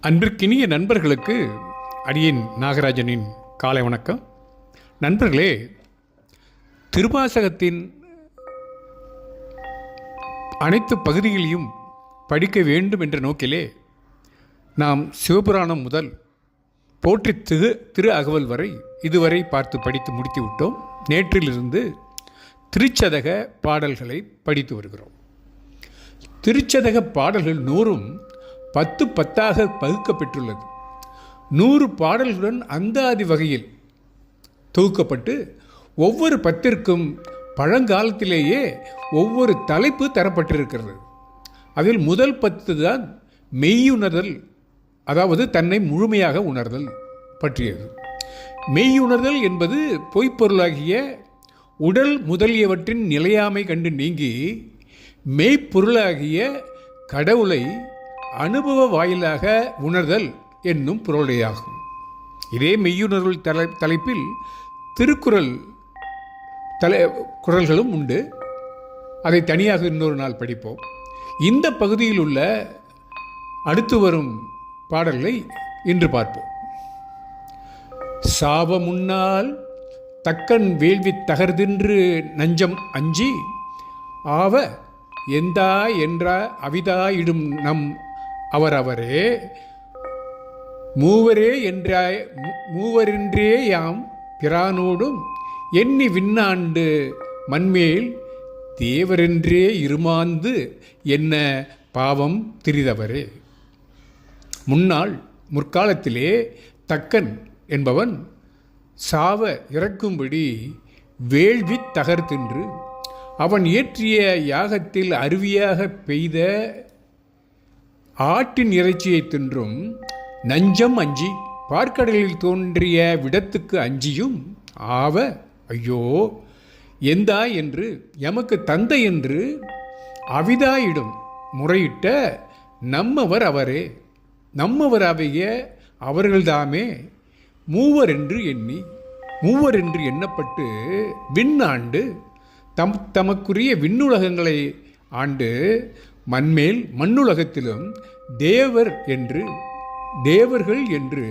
அன்பிற்கினிய நண்பர்களுக்கு அடியேன் நாகராஜனின் காலை வணக்கம். நண்பர்களே திருவாசகத்தின் அனைத்து பகுதிகளையும் படிக்க வேண்டும் என்ற நோக்கிலே நாம் சிவபுராணம் முதல் போற்றி திரு திரு அகவல் வரை இதுவரை பார்த்து படித்து முடித்து விட்டோம். நேற்றிலிருந்து திருச்சதக பாடல்களை படித்து வருகிறோம். திருச்சதக பாடல்கள் நூறும் பத்து பத்தாக பகுக்கப்பெற்றுள்ளது. நூறு பாடல்களுடன் அந்தாதி வகையில் தொகுக்கப்பட்டு ஒவ்வொரு பத்திற்கும் பழங்காலத்திலேயே ஒவ்வொரு தலைப்பு தரப்பட்டிருக்கிறது. அதில் முதல் பத்து தான் மெய்யுணர்தல் அதாவது தன்னை முழுமையாக உணர்தல் பற்றியது. மெய்யுணர்தல் என்பது பொய்ப்பொருளாகிய உடல் முதலியவற்றின் நிலையாமை கண்டு நீங்கி மெய்ப்பொருளாகிய கடவுளை அனுபவ வாயிலாக உணர்தல் என்னும் பொருளையாகும் இதே மெய்யுணர்வு தலை தலைப்பில் திருக்குறள் தலை குரல்களும் உண்டு. அதை தனியாக இன்னொரு நாள் படிப்போம். இந்த பகுதியில் உள்ள அடுத்து வரும் பாடல்களை இன்று பார்ப்போம். சாபமுன்னால் தக்கன் வேள்வி தகர்தின்று நஞ்சம் அஞ்சி ஆவ எந்தா என்றா அவிதாயிடும் நம் அவரவரே மூவரே என்றாய் மூ- யாம் பிரானோடும் எண்ணி விண்ணாண்டு மண்மேல் தேவரென்றே இருமாந்து என்ன பாவம் திரிதவரே. முன்னாள் முற்காலத்திலே தக்கன் என்பவன் சாவ இறக்கும்படி வேள்வி தகர்த்தின்று அவன் இயற்றிய யாகத்தில் அருவியாக பெய்த ஆட்டின் இறைச்சியை தின்றும் நஞ்சம் அஞ்சி பார்க்கடலில் தோன்றிய விடத்துக்கு அஞ்சியும் ஆவ ஐயோ எந்தா என்று எமக்கு தந்தை என்று அவிதாயிடும் முறையிட்ட நம்மவர் அவரே நம்மவர் அவைய அவர்கள்தாமே. மூவர் என்று எண்ணி மூவர் என்று எண்ணப்பட்டு விண்ணாண்டு தம் தமக்குரிய விண்ணுலகங்களை ஆண்டு மண்மேல் மண்ணுலகத்திலும் தேவர் என்று தேவர்கள் என்று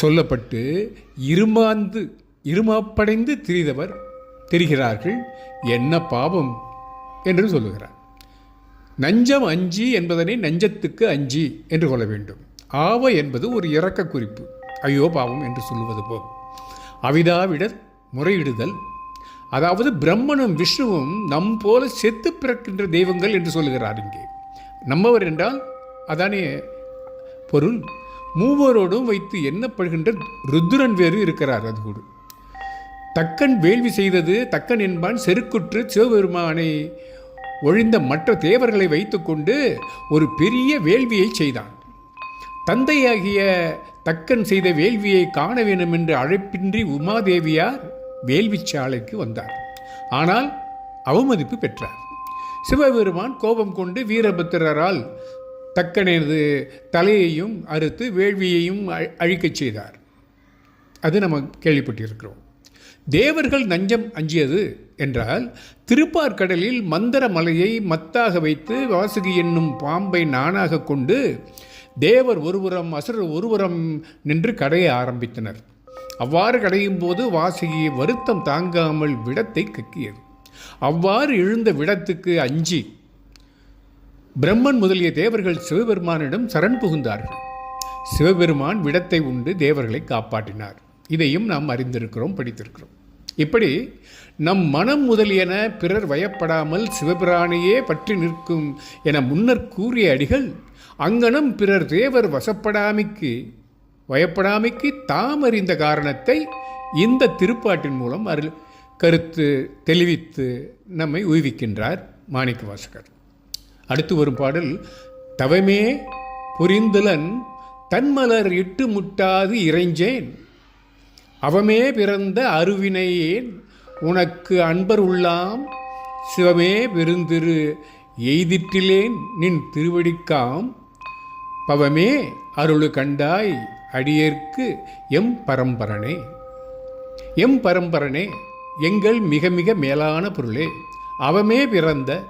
சொல்லப்பட்டு இருமாந்து இருமாப்படைந்து திரிதவர் தெரிகிறார்கள். என்ன பாவம் என்று சொல்லுகிறார். நஞ்சம் அஞ்சி என்பதனை நஞ்சத்துக்கு அஞ்சி என்று கொள்ள வேண்டும். ஆவ என்பது ஒரு இறக்க குறிப்பு. ஐயோ பாவம் என்று சொல்லுவது போல். அவிதாவிட முறையிடுதல் அதாவது பிரம்மனும் விஷ்ணுவும் நம் போல செத்து பிறக்கின்ற தெய்வங்கள் என்று சொல்லுகிறார் இங்கே. நம்மவர் என்றால் அதானே பொருள். மூவரோடும் வைத்து எண்ணப்படுகின்ற ருத்ரன் வேறு இருக்கிறார் அது கூட. தக்கன் வேள்வி செய்தது தக்கன் என்பான் செருக்குற்று சிவபெருமானை ஒழிந்த மற்ற தேவர்களை வைத்துக்கொண்டு ஒரு பெரிய வேள்வியை செய்தான். தந்தையாகிய தக்கன் செய்த வேள்வியை காண வேண்டும் என்று அழைப்பின்றி உமாதேவியார் வேள்விச்சாலைக்கு வந்தார். ஆனால் அவமதிப்பு பெற்றார். சிவபெருமான் கோபம் கொண்டு வீரபத்திரரால் தக்கனது தலையையும் அறுத்து வேள்வியையும் அழிக்கச் செய்தார். அது நம்ம கேள்விப்பட்டிருக்கிறோம். தேவர்கள் நஞ்சம் அஞ்சியது என்றால் திருப்பார்கடலில் மந்தர மலையை மத்தாக வைத்து வாசுகி என்னும் பாம்பை நானாக கொண்டு தேவர் ஒருபுறம் அசுரர் ஒருபுறம் நின்று கடைய ஆரம்பித்தனர். அவ்வாறு கடையும் போது வாசகியை வருத்தம் தாங்காமல் விடத்தை கக்கியது. அவ்வாறு எழுந்த விடத்துக்கு அஞ்சி பிரம்மன் முதலிய தேவர்கள் சிவபெருமானிடம் சரண் புகுந்தார்கள். சிவபெருமான் விடத்தை உண்டு தேவர்களை காப்பாற்றினார். இதையும் நாம் அறிந்திருக்கிறோம் படித்திருக்கிறோம். இப்படி நம் மனம் முதலியன பிறர் வயப்படாமல் சிவபிரானையே பற்றி நிற்கும் என முன்னர் கூறிய அடிகள் அங்கனம் பிறர் தேவர் வசப்படாமைக்கு வயப்படாமைக்கு தாம் அறிந்த காரணத்தை இந்த திருப்பாட்டின் மூலம் அருள் கருத்து தெளிவித்து நம்மை உய்விக்கின்றார் மாணிக்க வாசகர். அடுத்து வரும் பாடல் தவமே புரிந்துலன் தன்மலர் இட்டு முட்டாது இறைஞ்சேன். அவமே பிறந்த அருவினையேன். உனக்கு அன்பர் உள்ளாம் சிவமே பெருந்திரு எய்திற்றிலேன். நின் திருவடிக்காம் பவமே அருளு கண்டாய் அடியேற்கு எம் பரம்பரனே. எம் பரம்பரனே எங்கள் மிக மிக மேலான பொருளே. அவமே பிறந்த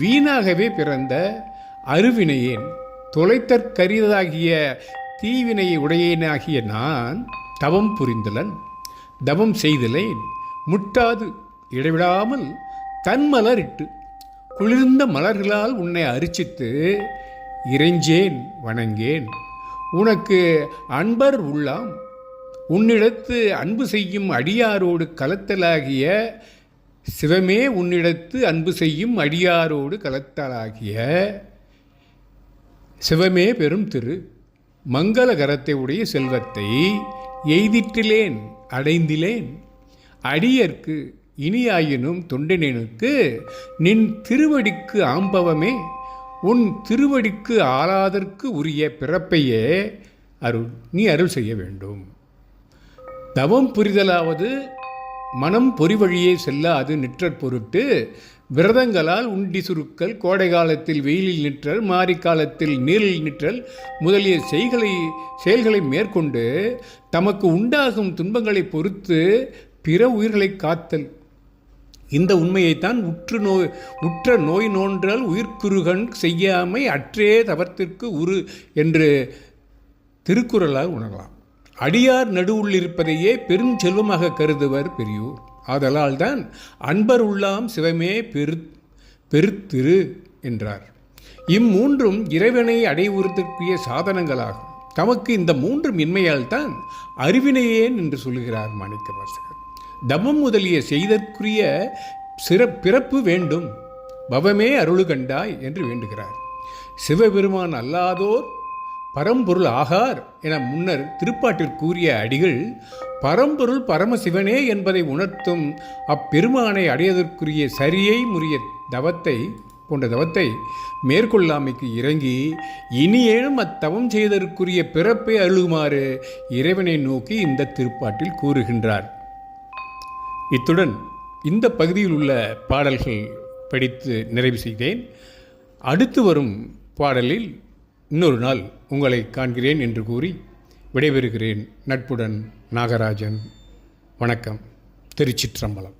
வீணாகவே பிறந்த அருவினையேன். தொலைத்தற்கரியதாகிய தீவினையை உடையனாகிய நான் தவம் புரிந்தலன் தவம் செய்தலேன் முட்டாது இடைவிடாமல் தன்மலரிட்டு குளிர்ந்த மலர்களால் உன்னை அரிச்சித்து இறைஞ்சேன் வணங்கேன். உனக்கு அன்பர் உள்ளாம். உன்னிடத்து அன்பு செய்யும் அடியாரோடு கலத்தலாகிய சிவமே உன்னிடத்து அன்பு செய்யும் அடியாரோடு கலத்தலாகிய சிவமே பெரும் திரு மங்களகரத்தை உடைய செல்வத்தை எய்திற்றிலேன் அடைந்திலேன். அடியர்க்கு இனியாயினும் தொண்டினனுக்கு நின் திருவடிக்கு ஆம்பவமே. உன் திருவடிக்கு ஆளாதற்கு உரிய பிறப்பையே அருள் நீ அருள் செய்ய வேண்டும். தவம் புரிதலாவது மனம் பொறி வழியே செல்லாது நிற்றற் பொருட்டு விரதங்களால் உண்டி சுருக்கல் கோடை காலத்தில் வெயிலில் நிற்றல் மாரி காலத்தில் நீரில் நிற்றல் முதலிய செய்களை செயல்களை மேற்கொண்டு தமக்கு உண்டாகும் துன்பங்களை பொறுத்து பிற உயிர்களை காத்தல். இந்த உண்மையைத்தான் உற்று நோய் உற்ற நோய் நோன்றால் உயிர்க்குறுகன் செய்யாமை அற்றே தவத்திற்கு உரு என்று திருக்குறளால் உணரலாம். அடியார் நடுவுள்ளிருப்பதையே பெரும் செல்வமாக கருதுவர் பெரியோர். ஆதலால் தான் அன்பர் உள்ளாம் சிவமே பெரு பெருத்திரு என்றார். இம்மூன்றும் இறைவனை அடைவுறுத்திற்குரிய சாதனங்களாகும். தமக்கு இந்த மூன்றும் இன்மையால் தான் அறிவினையேன் என்று சொல்லுகிறார் மாணிக்க வாசகர் தவம் முதலிய செய்தற்குரிய சிற பிறப்பு வேண்டும். பவமே அருளுகண்டாய் என்று வேண்டுகிறார். சிவபெருமான் அல்லாதோர் பரம்பொருள் ஆகார் என முன்னர் திருப்பாட்டில் கூறிய அடிகள் பரம்பொருள் பரமசிவனே என்பதை உணர்த்தும் அப்பெருமானை அடையதற்குரிய சரியை முறிய தவத்தை போன்ற தவத்தை மேற்கொள்ளாமைக்கு இறங்கி இனியேனும் அத்தவம் செய்ததற்குரிய பிறப்பை அழுகுமாறு இறைவனை நோக்கி இந்த திருப்பாட்டில் கூறுகின்றார். இத்துடன் இந்த பகுதியில் உள்ள பாடல்கள் படித்து நிறைவு செய்தேன். அடுத்து வரும் பாடலில் இன்னொரு நாள் உங்களை காண்கிறேன் என்று கூறி விடைபெறுகிறேன் நட்புடன் நாகராஜன். வணக்கம். திருச்சிற்றம்பலம்.